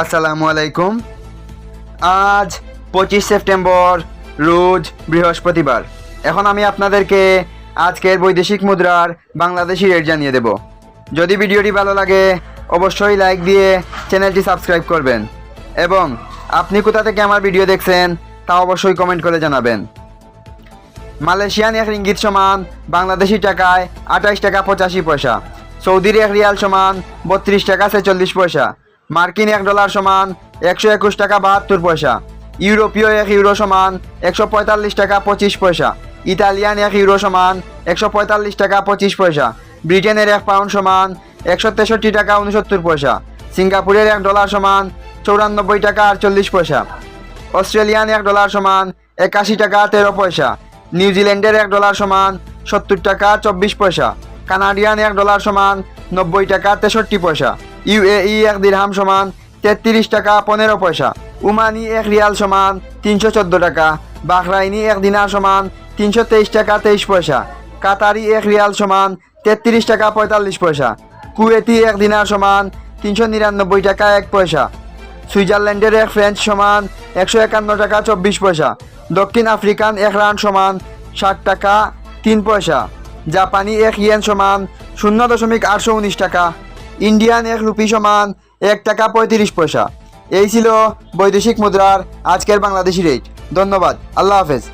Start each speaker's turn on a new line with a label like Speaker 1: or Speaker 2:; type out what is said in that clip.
Speaker 1: আসসালামু আলাইকুম। আজ পঁচিশ সেপ্টেম্বর, রোজ বৃহস্পতিবার। এখন আমি আপনাদেরকে আজকের বৈদেশিক মুদ্রার বাংলাদেশি রেট জানিয়ে দেব। যদি ভিডিওটি ভালো লাগে, অবশ্যই লাইক দিয়ে চ্যানেলটি সাবস্ক্রাইব করবেন। এবং আপনি কোথা থেকে আমার ভিডিও দেখছেন, তা অবশ্যই কমেন্ট করে জানাবেন। মালয়েশিয়ান এক রিঙ্গিত সমান বাংলাদেশি টাকায় আঠাইশ টাকা পঁচাশি পয়সা। সৌদির এক রিয়াল সমান বত্রিশ টাকা ছেচল্লিশ পয়সা। মার্কিন এক ডলার সমান একশো একুশ টাকা বাহাত্তর পয়সা, ইউরোপীয় এক ইউরো সমান একশো পঁয়তাল্লিশ টাকা পঁচিশ পয়সা, ইতালিয়ান এক ইউরো সমান একশো পঁয়তাল্লিশ টাকা পঁচিশ পয়সা, ব্রিটেনের এক পাউন্ড সমান একশো তেষট্টি টাকা উনসত্তর পয়সা, সিঙ্গাপুরের এক ডলার সমান চৌরানব্বই টাকা আটচল্লিশ পয়সা, অস্ট্রেলিয়ান এক ডলার সমান একাশি টাকা তেরো পয়সা, নিউজিল্যান্ডের এক ডলার সমান সত্তর টাকা চব্বিশ পয়সা, কানাডিয়ান এক ডলার সমান নব্বই টাকা তেষট্টি পয়সা। ইউএই এক দিরহাম সমান তেত্রিশ টাকা পনেরো পয়সা। উমানি এক রিয়াল সমান তিনশো চোদ্দ টাকা। বাহরাইনি এক দিনার সমান তিনশো তেইশ টাকা তেইশ পয়সা। কাতারি এক রিয়াল সমান তেত্রিশ টাকা পঁয়তাল্লিশ পয়সা। কুয়েতি এক দিনার সমান তিনশো নিরানব্বই টাকা এক পয়সা। সুইজারল্যান্ডের এক ফ্রেঞ্চ সমান একশো একান্ন টাকা চব্বিশ পয়সা। দক্ষিণ আফ্রিকান এক রান সমান ষাট টাকা তিন পয়সা। জাপানি এক ইয়েন সমান শূন্য দশমিক আটশো উনিশ টাকা। ইন্ডিয়ান এক রুপি সমান এক টাকা পঁয়ত্রিশ পয়সা। এই ছিল বৈদেশিক মুদ্রার আজকের বাংলাদেশি রেট ধন্যবাদ। আল্লাহ হাফেজ।